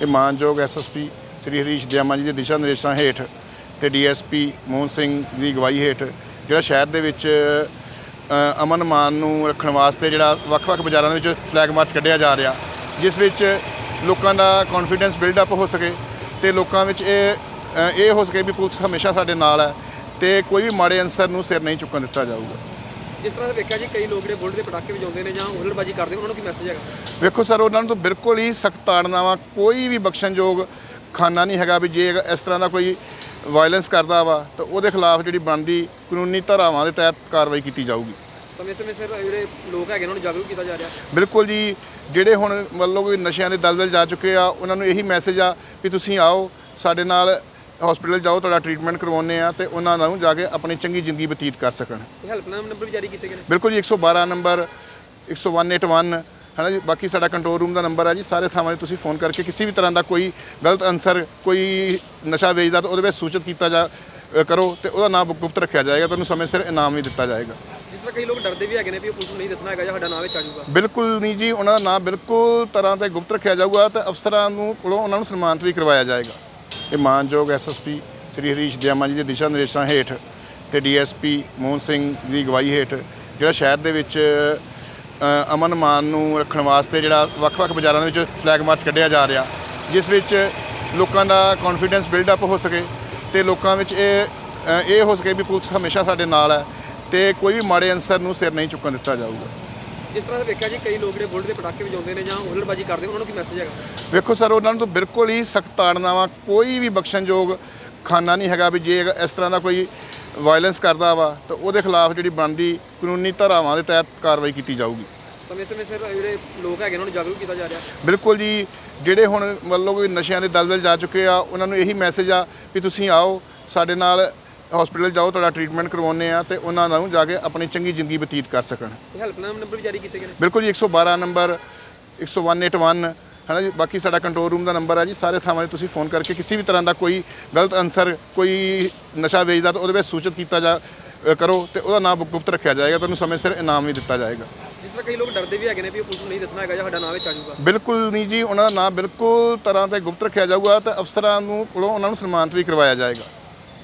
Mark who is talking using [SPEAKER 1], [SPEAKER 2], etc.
[SPEAKER 1] ਇਹ ਮਾਨਯੋਗ ਐਸਐਸਪੀ ਸ੍ਰੀ ਹਰੀਸ਼ ਦਿਆਮਾ ਜੀ ਦੇ ਦਿਸ਼ਾ ਨਿਰਦੇਸ਼ਾਂ ਹੇਠ ਤੇ ਡੀਐਸਪੀ ਮੋਹਨ ਸਿੰਘ ਦੀ ਅਗਵਾਈ ਹੇਠ ਜਿਹੜਾ ਸ਼ਹਿਰ ਦੇ ਵਿੱਚ ਅਮਨ ਮਾਨ ਨੂੰ ਰੱਖਣ ਵਾਸਤੇ ਜਿਹੜਾ ਵੱਖ-ਵੱਖ ਬਾਜ਼ਾਰਾਂ ਦੇ ਵਿੱਚ ਫਲੈਗ ਮਾਰਚ ਕੱਢਿਆ ਜਾ ਰਿਹਾ, ਜਿਸ ਵਿੱਚ ਲੋਕਾਂ ਦਾ ਕੌਨਫੀਡੈਂਸ ਬਿਲਡ ਅਪ ਹੋ ਸਕੇ ਤੇ ਲੋਕਾਂ ਵਿੱਚ ਇਹ ਇਹ ਹੋ ਸਕੇ ਵੀ ਪੁਲਿਸ ਹਮੇਸ਼ਾ ਸਾਡੇ ਨਾਲ ਹੈ ਤੇ ਕੋਈ ਵੀ ਮਾੜੇ ਅਨਸਰ ਨੂੰ ਸਿਰ ਨਹੀਂ ਚੁੱਕਣ ਦਿੱਤਾ ਜਾਊਗਾ।
[SPEAKER 2] ਜਿਸ ਤਰ੍ਹਾਂ ਵੇਖਿਆ ਜੀ ਕਈ ਲੋਕ ਜਿਹੜੇ ਬੁਲਟ ਦੇ ਪਟਾਕੇ ਵਜਾਉਂਦੇ ਨੇ ਜਾਂ ਹੁੱਲੜਬਾਜੀ ਕਰਦੇ ਉਹਨਾਂ ਨੂੰ ਕੀ ਮੈਸੇਜ ਹੈਗਾ?
[SPEAKER 1] ਵੇਖੋ ਸਰ ਉਹਨਾਂ ਨੂੰ ਤਾਂ ਬਿਲਕੁਲ ਹੀ ਸਖਤ ਤਾੜਨਾਵਾ ਕੋਈ ਵੀ ਬਖਸ਼ਣਯੋਗ ਖਾਨਾ ਨਹੀਂ ਹੈਗਾ ਵੀ ਜੇ ਇਸ ਤਰ੍ਹਾਂ ਦਾ ਕੋਈ ਵਾਇਲੈਂਸ ਕਰਦਾ ਵਾ ਤਾਂ ਉਹਦੇ ਖਿਲਾਫ ਜਿਹੜੀ ਬਣਦੀ ਕਾਨੂੰਨੀ ਧਾਰਾਵਾਂ ਦੇ ਤਹਿਤ ਕਾਰਵਾਈ ਕੀਤੀ ਜਾਊਗੀ।
[SPEAKER 2] ਸਮੇਂ-ਸਮੇਂ ਸਿਰ ਜਿਹੜੇ ਲੋਕ ਹੈਗੇ ਉਹਨਾਂ ਨੂੰ ਜਾਗਰੂਕ ਕੀਤਾ ਜਾ ਰਿਹਾ।
[SPEAKER 1] ਬਿਲਕੁਲ ਜੀ ਜਿਹੜੇ ਹੁਣ ਮਤਲਬ ਕੋਈ ਨਸ਼ਿਆਂ ਦੇ ਦਲਦਲ ਜਾ ਚੁੱਕੇ ਆ ਉਹਨਾਂ ਨੂੰ ਇਹੀ ਮੈਸੇਜ ਆ ਵੀ ਤੁਸੀਂ ਆਓ ਸਾਡੇ ਨਾਲ ਹਸਪੀਟਲ ਜਾਓ ਤੁਹਾਡਾ ਟ੍ਰੀਟਮੈਂਟ ਕਰਵਾਉਂਦੇ ਆ ਤੇ ਉਹਨਾਂ ਨੂੰ ਜਾ ਕੇ ਆਪਣੀ ਚੰਗੀ ਜ਼ਿੰਦਗੀ ਬਤੀਤ ਕਰ ਸਕਣ।
[SPEAKER 2] ਹੈਲਪਲਾਈਨ ਨੰਬਰ ਵੀ ਜਾਰੀ ਕੀਤੇ ਗਏ ਨੇ।
[SPEAKER 1] ਬਿਲਕੁਲ ਜੀ 112 ਨੰਬਰ 10181 ਹੈ ਨਾ ਜੀ? ਬਾਕੀ ਸਾਡਾ ਕੰਟਰੋਲ ਰੂਮ ਦਾ ਨੰਬਰ ਹੈ ਜੀ ਸਾਰੇ ਥਾਵਾਂ 'ਤੇ ਤੁਸੀਂ ਫੋਨ ਕਰਕੇ ਕਿਸੇ ਵੀ ਤਰ੍ਹਾਂ ਦਾ ਕੋਈ ਗਲਤ ਅਨਸਰ ਕੋਈ ਨਸ਼ਾ ਵੇਚਦਾ ਤਾਂ ਉਹਦੇ ਵਿੱਚ ਸੂਚਿਤ ਕੀਤਾ ਜਾ ਅ, ਕਰੋ ਤੇ ਉਹਦਾ ਨਾਮ ਗੁਪਤ ਰੱਖਿਆ ਜਾਏਗਾ ਤੁਹਾਨੂੰ ਸਮੇਂ ਸਿਰ ਇਨਾਮ ਵੀ ਦਿੱਤਾ ਜਾਏਗਾ।
[SPEAKER 2] ਜਿਸ ਤਰ੍ਹਾਂ ਕਈ ਲੋਕ ਡਰਦੇ ਵੀ ਹੈਗੇ ਨੇ ਵੀ ਉਹ ਪੁਲਿਸ ਨੂੰ ਨਹੀਂ ਦੱਸਣਾ ਹੈਗਾ ਜਾਂ ਸਾਡਾ ਨਾਮ ਵਿੱਚ ਆ ਜਾਊਗਾ।
[SPEAKER 1] ਬਿਲਕੁਲ ਨਹੀਂ ਜੀ ਉਹਨਾਂ ਦਾ ਨਾਮ ਬਿਲਕੁਲ ਤਰ੍ਹਾਂ ਤੇ ਗੁਪਤ ਰੱਖਿਆ ਜਾਊਗਾ ਤੇ ਅਫਸਰਾਂ ਨੂੰ ਕੋਲੋਂ ਉਹਨਾਂ ਨੂੰ ਸਨਮਾਨਿਤ ਵੀ ਕਰਵਾਇਆ ਜਾਏਗਾ। ਇਹ ਮਾਨਯੋਗ ਐਸਐਸਪੀ ਸ੍ਰੀ ਹਰੀਸ਼ ਦਿਆਮਾ ਜੀ ਦੇ ਦਿਸ਼ਾ ਨਿਰਦੇਸ਼ਾਂ ਹੇਠ ਤੇ ਡੀਐਸਪੀ ਮੋਹਨ ਸਿੰਘ ਦੀ ਅਗਵਾਈ ਹੇਠ ਜਿਹੜਾ ਸ਼ਹਿਰ ਦੇ ਵਿੱਚ ਅਮਨ ਮਾਨ ਨੂੰ ਰੱਖਣ ਵਾਸਤੇ ਜਿਹੜਾ ਵੱਖ-ਵੱਖ ਬਾਜ਼ਾਰਾਂ ਦੇ ਵਿੱਚ ਫਲੈਗ ਮਾਰਚ ਕੱਢਿਆ ਜਾ ਰਿਹਾ, ਜਿਸ ਵਿੱਚ ਲੋਕਾਂ ਦਾ ਕੌਨਫੀਡੈਂਸ ਬਿਲਡ ਅਪ ਹੋ ਸਕੇ ਤੇ ਲੋਕਾਂ ਵਿੱਚ ਇਹ ਇਹ ਹੋ ਸਕੇ ਵੀ ਪੁਲਿਸ ਹਮੇਸ਼ਾ ਸਾਡੇ ਨਾਲ ਹੈ ਤੇ ਕੋਈ ਵੀ ਮਾੜੇ ਅਨਸਰ ਨੂੰ ਸਿਰ ਨਹੀਂ ਚੁੱਕਣ ਦਿੱਤਾ ਜਾਊਗਾ।
[SPEAKER 2] ਜਿਸ ਤਰ੍ਹਾਂ ਵੇਖਿਆ ਜੀ ਕਈ ਲੋਕ ਜਿਹੜੇ ਬੁਲਟ ਦੇ ਪਟਾਕੇ ਵਜਾਉਂਦੇ ਨੇ ਜਾਂ ਹੁੱਲੜਬਾਜੀ ਕਰਦੇ ਉਹਨਾਂ ਨੂੰ ਕੀ ਮੈਸੇਜ ਹੈਗਾ?
[SPEAKER 1] ਵੇਖੋ ਸਰ ਉਹਨਾਂ ਨੂੰ ਤਾਂ ਬਿਲਕੁਲ ਹੀ ਸਖਤ ਤਾੜਨਾਵਾ ਕੋਈ ਵੀ ਬਖਸ਼ਣਯੋਗ ਖਾਨਾ ਨਹੀਂ ਹੈਗਾ ਵੀ ਜੇ ਇਸ ਤਰ੍ਹਾਂ ਦਾ ਕੋਈ ਵਾਇਲੈਂਸ ਕਰਦਾ ਵਾ ਤਾਂ ਉਹਦੇ ਖਿਲਾਫ ਜਿਹੜੀ ਬਣਦੀ ਕਾਨੂੰਨੀ ਧਾਰਾਵਾਂ ਦੇ ਤਹਿਤ ਕਾਰਵਾਈ ਕੀਤੀ ਜਾਊਗੀ।
[SPEAKER 2] ਸਮੇਂ-ਸਮੇਂ ਸਿਰ ਜਿਹੜੇ ਲੋਕ ਹੈਗੇ ਉਹਨਾਂ ਨੂੰ ਜਾਗਰੂਕ ਕੀਤਾ ਜਾ ਰਿਹਾ।
[SPEAKER 1] ਬਿਲਕੁਲ ਜੀ ਜਿਹੜੇ ਹੁਣ ਮਤਲਬ ਕੋਈ ਨਸ਼ਿਆਂ ਦੇ ਦਲਦਲ ਜਾ ਚੁੱਕੇ ਆ ਉਹਨਾਂ ਨੂੰ ਇਹੀ ਮੈਸੇਜ ਆ ਵੀ ਤੁਸੀਂ ਆਓ ਸਾਡੇ ਨਾਲ ਹਸਪੀਟਲ ਜਾਓ ਤੁਹਾਡਾ ਟ੍ਰੀਟਮੈਂਟ ਕਰਵਾਉਂਦੇ ਆ ਤੇ ਉਹਨਾਂ ਨੂੰ ਜਾ ਕੇ ਆਪਣੀ ਚੰਗੀ ਜ਼ਿੰਦਗੀ ਬਤੀਤ ਕਰ ਸਕਣ।
[SPEAKER 2] ਹੈਲਪਲਾਈਨ ਨੰਬਰ ਵੀ ਜਾਰੀ ਕੀਤੇ ਗਏ ਨੇ।
[SPEAKER 1] ਬਿਲਕੁਲ ਜੀ 112 ਨੰਬਰ 10181 ਹੈ ਨਾ ਜੀ? ਬਾਕੀ ਸਾਡਾ ਕੰਟਰੋਲ ਰੂਮ ਦਾ ਨੰਬਰ ਹੈ ਜੀ ਸਾਰੇ ਥਾਵਾਂ 'ਤੇ ਤੁਸੀਂ ਫੋਨ ਕਰਕੇ ਕਿਸੇ ਵੀ ਤਰ੍ਹਾਂ ਦਾ ਕੋਈ ਗਲਤ ਅਨਸਰ ਕੋਈ ਨਸ਼ਾ ਵੇਚਦਾ ਤਾਂ ਉਹਦੇ ਵਿੱਚ ਸੂਚਿਤ ਕੀਤਾ ਜਾ ਕਰੋ ਤੇ ਉਹਦਾ ਨਾਮ ਗੁਪਤ ਰੱਖਿਆ ਜਾਏਗਾ ਤੁਹਾਨੂੰ ਸਮੇਂ ਸਿਰ ਇਨਾਮ ਵੀ ਦਿੱਤਾ ਜਾਏਗਾ।
[SPEAKER 2] ਜਿਸ ਤਰ੍ਹਾਂ ਕਈ ਲੋਕ ਡਰਦੇ ਵੀ ਹੈਗੇ ਨੇ ਵੀ ਉਹ ਪੁਲਿਸ ਨੂੰ ਨਹੀਂ ਦੱਸਣਾ ਹੈਗਾ ਜਾਂ ਸਾਡਾ ਨਾਮ ਵਿੱਚ ਆ ਜਾਊਗਾ।
[SPEAKER 1] ਬਿਲਕੁਲ ਨਹੀਂ ਜੀ ਉਹਨਾਂ ਦਾ ਨਾਮ ਬਿਲਕੁਲ ਤਰ੍ਹਾਂ ਤੇ ਗੁਪਤ ਰੱਖਿਆ ਜਾਊਗਾ ਤੇ ਅਫਸਰਾਂ ਨੂੰ ਕੋਲੋਂ ਉਹਨਾਂ ਨੂੰ ਸਨਮਾਨਿਤ ਵੀ ਕਰਵਾਇਆ ਜਾਏਗਾ।